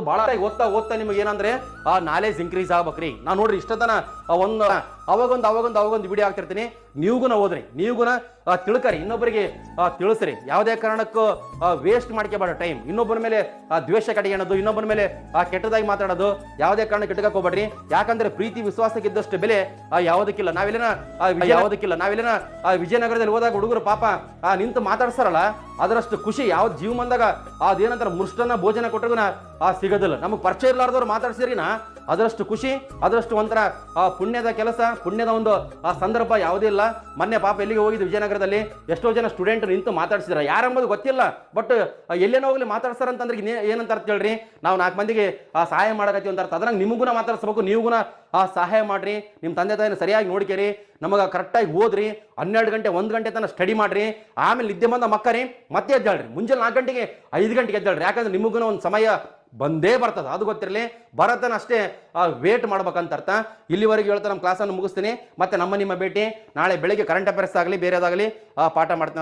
ಭಾಳ ಓದ್ತಾ ಓದ್ತಾ ನಿಮಗೆ ಏನಂದ್ರೆ ಆ ನಾಲೆಜ್ ಇನ್ಕ್ರೀಸ್ ಆಗ್ಬೇಕ್ರಿ. ನಾ ನೋಡ್ರಿ ಇಷ್ಟತನ ಒಂದು ಅವಾಗೊಂದು ಅವಾಗೊಂದು ಅವಾಗೊಂದು ವಿಡಿಯೋ ಆಗ್ತಿರ್ತೀನಿ ನೀವುಗುನ ಓದ್ರಿ ನೀವುಗುನ ತಿಳ್ಕರಿ. ಇನ್ನೊಬ್ಬರಿಗೆ ತಿಳಿಸ್ರಿ. ಯಾವುದೇ ಕಾರಣಕ್ಕೂ ವೇಸ್ಟ್ ಮಾಡ್ಕೋಬೇಡ ಟೈಮ್ ಇನ್ನೊಬ್ಬರ ಮೇಲೆ ದ್ವೇಷ ಕಡೆಯಣದು ಇನ್ನೊಬ್ಬರ ಮೇಲೆ ಕೆಟ್ಟದಾಗಿ ಮಾತಾಡೋದು, ಯಾವುದೇ ಕಾರಣಕ್ಕೆ ಕೆಟ್ಟಕ್ಕೆ ಹೋಗ್ಬೇಡ್ರಿ. ಯಾಕಂದ್ರೆ ಪ್ರೀತಿ ವಿಶ್ವಾಸಕ್ಕೆ ಇದ್ದಷ್ಟು ಬೆಲೆ ಯಾವುದಕ್ಕಿಲ್ಲ. ನಾವೆಲ್ಲಿನ ಯಾವುದಕ್ಕಿಲ್ಲ. ನಾವೆಲ್ಲಿನ ವಿಜಯನಗರದಲ್ಲಿ ಹೋದಾಗ ಹುಡುಗರು ಪಾಪ ನಿಂತು ಮಾತಾಡ್ಸಾರಲ್ಲ ಅದರಷ್ಟು ಖುಷಿ. ಯಾವ ಜೀವನದಾಗ ಅದೇನಂತಾರೆ ಮುಷ್ಟನ್ನ ಭೋಜನ ಕೊಟ್ಟಗುನ ಸಿಗೋದಿಲ್ಲ. ನಮಗೆ ಪರಿಚಯ ಇರ್ಲಾರ್ದವ್ರು ಮಾತಾಡ್ಸಿರಿನ ಅದರಷ್ಟು ಖುಷಿ, ಅದರಷ್ಟು ಒಂಥರ, ಆ, ಪುಣ್ಯದ ಕೆಲಸ, ಪುಣ್ಯದ ಒಂದು, ಆ, ಸಂದರ್ಭ ಯಾವುದೂ ಇಲ್ಲ. ಮೊನ್ನೆ ಪಾಪ ಎಲ್ಲಿಗೆ ಹೋಗಿದ್ದು ವಿಜಯನಗರದಲ್ಲಿ? ಎಷ್ಟೋ ಜನ ಸ್ಟೂಡೆಂಟ್ ನಿಂತು ಮಾತಾಡ್ಸಿದ್ರ ಯಾರೆಂಬುದು ಗೊತ್ತಿಲ್ಲ. ಬಟ್ ಎಲ್ಲೇನೋ ಹೋಗಲಿ ಮಾತಾಡ್ಸಾರ ಅಂತಂದ್ರೆ ಈಗ ನೇ- ಏನಂತ ಅರ್ಥ ಹೇಳ್ರಿ? ನಾವು ನಾಲ್ಕು ಮಂದಿಗೆ, ಆ, ಸಹಾಯ ಮಾಡಕತ್ತೀವಿ ಅಂತ ಅರ್ಥ. ಅದ್ರಂಗೆ ನಿಮಗೂ ಮಾತಾಡ್ಸ್ಬೇಕು ನೀವು ಆ, ಸಹಾಯ ಮಾಡಿರಿ. ನಿಮ್ಮ ತಂದೆ ತಾಯಿನ ಸರಿಯಾಗಿ ನೋಡ್ಕೇರಿ. ನಮಗೆ ಕರೆಕ್ಟಾಗಿ ಓದ್ರಿ, ಹನ್ನೆರಡು ಗಂಟೆ, ಒಂದು ಗಂಟೆ ತನಕ ಸ್ಟಡಿ ಮಾಡ್ರಿ, ಆಮೇಲೆ ನಿದ್ದೆ ಬಂದ ಮಕ್ಕರಿ ಮತ್ತೆ ಎದ್ದಾಳ್ರಿ. ಮುಂಜಾನೆ ನಾಲ್ಕು ಗಂಟೆಗೆ ಐದು ಗಂಟೆಗೆ ಎದ್ದಾಳ್ರಿ. ಯಾಕಂದ್ರೆ ನಿಮಗೂ ಒಂದು ಸಮಯ ಬಂದೇ ಬರ್ತದೆ, ಅದು ಗೊತ್ತಿರಲಿ. ಬರತನ ಅಷ್ಟೇ ವೇಟ್ ಮಾಡ್ಬೇಕಂತ ಅರ್ಥ. ಇಲ್ಲಿವರೆಗೆ ಹೇಳ್ತಾ ನಮ್ಮ ಕ್ಲಾಸನ್ನು ಮುಗಿಸ್ತೀನಿ. ಮತ್ತೆ ನಮ್ಮ ನಿಮ್ಮ ಭೇಟಿ. ನಾಳೆ ಬೆಳಿಗ್ಗೆ ಕರೆಂಟ್ ಅಫೇರ್ಸ್ ಆಗಲಿ, ಬೇರೆದಾಗಲಿ ಪಾಠ ಮಾಡ್ತೀನಿ